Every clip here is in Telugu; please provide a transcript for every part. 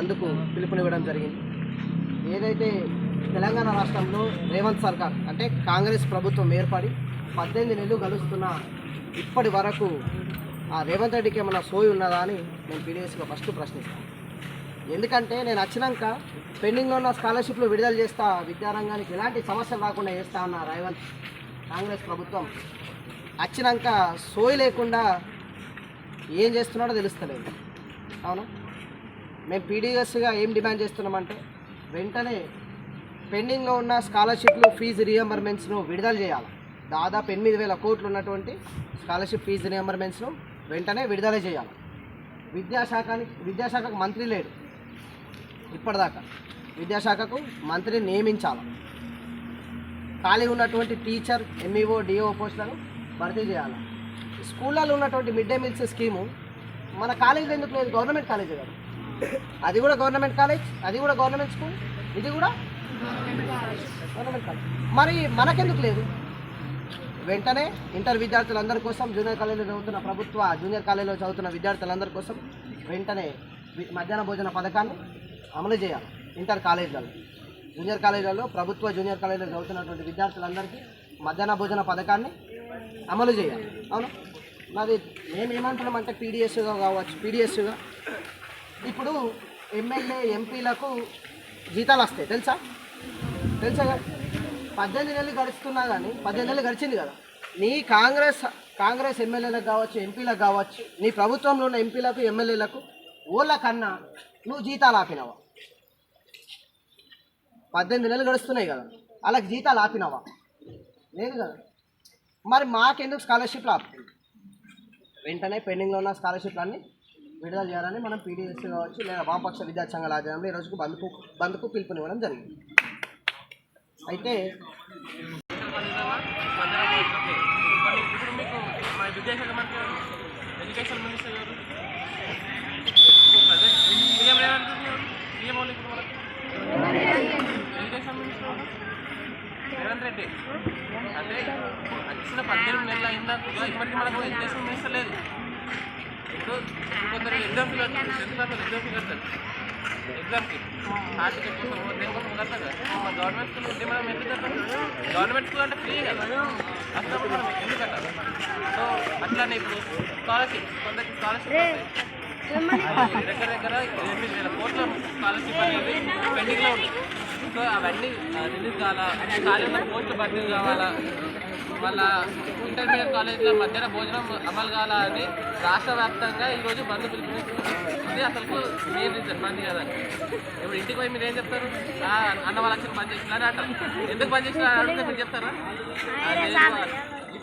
అందుకు పిలుపునివ్వడం జరిగింది. ఏదైతే తెలంగాణ రాష్ట్రంలో రేవంత్ సర్కార్ అంటే కాంగ్రెస్ ప్రభుత్వం ఏర్పడి పద్దెనిమిది నెలలు గడుస్తున్న ఇప్పటి వరకు ఆ రేవంత్ రెడ్డికి ఏమైనా సోయి ఉన్నదా అని నేను పీడిఎస్గా ఫస్ట్ ప్రశ్నిస్తాను. ఎందుకంటే నేను వచ్చినాక పెండింగ్లో ఉన్న స్కాలర్షిప్లు విడుదల చేస్తా విద్యారంగానికి ఎలాంటి సమస్యలు రాకుండా చేస్తా అన్న రేవంత్ కాంగ్రెస్ ప్రభుత్వం వచ్చినాక సోయి లేకుండా ఏం చేస్తున్నాడో తెలుస్తలేదు. అవునా? మేము పీడిఎస్గా ఏం డిమాండ్ చేస్తున్నామంటే వెంటనే పెండింగ్లో ఉన్న స్కాలర్షిప్లు ఫీజు రియంబర్మెంట్స్ను విడుదల చేయాలి. దాదాపు ఎనిమిది వేల కోట్లు ఉన్నటువంటి స్కాలర్షిప్ ఫీజు రియంబర్మెంట్స్ను వెంటనే విడుదల చేయాలి. విద్యాశాఖని విద్యాశాఖకు మంత్రి లేడు. ఇప్పటిదాకా విద్యాశాఖకు మంత్రి నియమించాలి. ఖాళీ ఉన్నటువంటి టీచర్ ఎంఈఓ డిఓ పోస్టులను భర్తీ చేయాలి. స్కూళ్ళలో ఉన్నటువంటి మిడ్ డే మీల్స్ స్కీము మన కాలేజీలో ఎందుకు లేదు? గవర్నమెంట్ కాలేజీ కదా. అది కూడా గవర్నమెంట్ కాలేజ్ అది కూడా గవర్నమెంట్ స్కూల్ ఇది కూడా గవర్నమెంట్ కాలేజ్. మరి మనకెందుకు లేదు? వెంటనే ఇంటర్ విద్యార్థులందరి కోసం జూనియర్ కాలేజీలో చదువుతున్న ప్రభుత్వ జూనియర్ కాలేజీలో చదువుతున్న విద్యార్థులందరి కోసం వెంటనే మధ్యాహ్న భోజన పథకాన్ని అమలు చేయాలి ఇంటర్ కాలేజీలలో. జూనియర్ కాలేజీలలో ప్రభుత్వ జూనియర్ కాలేజీలో చదువుతున్నటువంటి విద్యార్థులందరికీ మధ్యాహ్న భోజన పథకాన్ని అమలు చేయాలి. అవును? మరి మేము ఏమంటున్నామంటే పీడిఎస్గా కావచ్చు పీడిఎస్గా ఇప్పుడు ఎమ్మెల్యే ఎంపీలకు జీతాలు వస్తాయి తెలుసా? తెలుసా కదా? పద్దెనిమిది నెలలు గడుస్తున్నా కానీ పద్దెనిమిది నెలలు గడిచింది కదా. నీ కాంగ్రెస్ కాంగ్రెస్ ఎమ్మెల్యేలకు కావచ్చు ఎంపీలకు కావచ్చు నీ ప్రభుత్వంలో ఉన్న ఎంపీలకు ఎమ్మెల్యేలకు ఓళ్ళ కన్నా నువ్వు జీతాలు ఆపినావా? పద్దెనిమిది నెలలు గడుస్తున్నాయి కదా. వాళ్ళకి జీతాలు ఆపినావా? లేదు కదా. మరి మాకెందుకు స్కాలర్షిప్లు ఆపుతుంది? వెంటనే పెండింగ్లో ఉన్న స్కాలర్షిప్లన్నీ విడుదల చేయాలని మనం పీడిఎస్ కావచ్చు లేదా వామపక్ష విద్యా సంఘాల ఆధ్వర్యంలో ఈరోజుకు బంధుకు బంధుకు పిలుపునివ్వడం జరిగింది. అయితే education minister education minister Revanth Reddy అంటే ఇప్పుడు వచ్చిన పద్దెనిమిది నెలలు అయిందా ఇప్పటికీ మనకు ఎడ్యుకేషన్ మినిస్టర్ లేదు కొందరు ఎగ్జామ్ ఫీల్ టెన్త్ క్లాస్ ఎగ్జామ్కి హాల్ కోసం కదా గవర్నమెంట్ స్కూల్ ఉంటే మనం ఎందుకు గవర్నమెంట్ స్కూల్ అంటే ఫ్రీ కదా అసలు మనం ఎందుకు కట్టాలి సో అట్లానే ఇప్పుడు స్కాలర్షిప్ కొందరికి స్కాలర్షిప్ దగ్గర దగ్గర ఎనిమిది వేల కోట్ల స్కాలర్షిప్ అనేది పెండింగ్లో ఉంది సో అవన్నీ రిలీజ్ కావాలా? ఖాళీ ఉన్న పోస్టులు భర్తీ కావాలా? మళ్ళా ఇంటర్మీడియట్ కాలేజీలో మధ్యాహ్న భోజనం అమలు కావాలా అని రాష్ట్ర వ్యాప్తంగా ఈరోజు బంద్ పిలుపునిస్తుంది అసలు మెయిన్ రీజన్ బంద్ కదా ఇప్పుడు ఇంటికి పోయి మీరు ఏం చెప్తారు? "ఆ, అన్న వాళ్ళ బంద్ చేసిన అని అంటారు ఎందుకు బంద్ చేసిన అడిగితే మీరు చెప్తారా?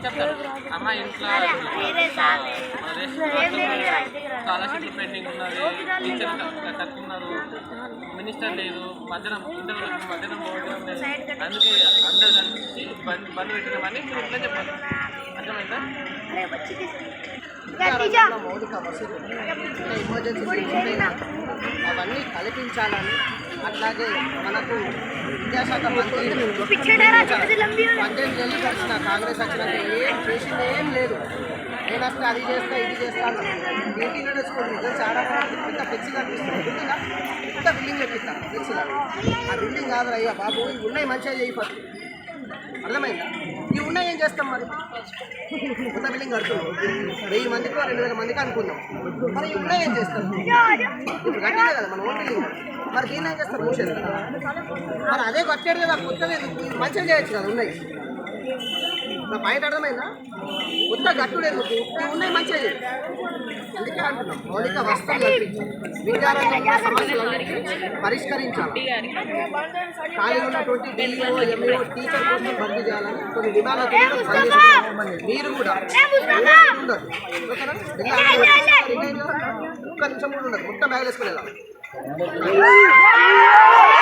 చెప్తారు. అమ్మ ఇంట్లో స్కాలర్షిప్ పెండింగ్ ఉన్నది. టీచర్ కట్టుకున్నారు. మినిస్టర్ లేదు. మధ్యాహ్నం ఇంటర్వ్యూ మధ్యాహ్నం భోజనం లేదు. అందుకే అందరు కలిసి బంద్ బంద్ పెట్టినామని ఇట్లా చెప్పాలి. అర్థమైందా? మౌలిక వసతులు ఎమర్జెన్సీ అవన్నీ కల్పించాలని అట్లాగే మనకు విద్యాశాఖ మంత్రి పద్దెనిమిది నెలలు గడిచిన కాంగ్రెస్ ఏం చేసింది ఏం లేదు. నేను వస్తే అది చేస్తా ఇది చేస్తా ఎయిటీన్ నడుచుకోండి స్కూల్ తెలిసి పెద్ద ఫ్లెక్సీ కనిపిస్తుంది బిల్డింగ్ పెద్ద బిల్డింగ్ పెట్టిస్తాను ఫ్లెక్సీ ఆ బిల్డింగ్ కాదు అయ్యా బాబు ఇవి ఉన్నాయి మంచిగా చేయి ఫస్ట్. అర్థమైందా? ఇవి ఉన్నాయి ఏం చేస్తాం మరి? కొత్త బిల్డింగ్ కడుతున్నాం. వెయ్యి మందికి రెండు వేల మందికి అనుకున్నాం. మరి ఇవి ఉన్నాయి ఏం చేస్తాం ఇప్పుడు కట్టిందే కదా మన ఓన్ బిల్డింగ్ మరి దీన్ని ఏం చేస్తారు? మూసేస్తారు. మరి అదే కట్టాడు కదా కొత్తది. మంచిగా చేయొచ్చు కదా ఉన్నాయి. నా పాయింట్ అర్థమైందా? కొత్త గట్టుడు ఎందుకు ఇవి ఉన్నాయి మంచిగా అందుకే అంటున్నాం. మౌలిక విద్యారంగంలో సమస్యలన్నిటికీ పరిష్కరించాలి. ఖాళీ ఉన్నటువంటి డిఓ ఎంఈఓ టీచర్ కోసం భర్తీ చేయాలని కొన్ని. మీరు కూడా ఉండదు ఒక్క నిమిషం కూడా ఉండదు మొత్తం బ్యాగ్ వేసుకుని వెళ్ళాలి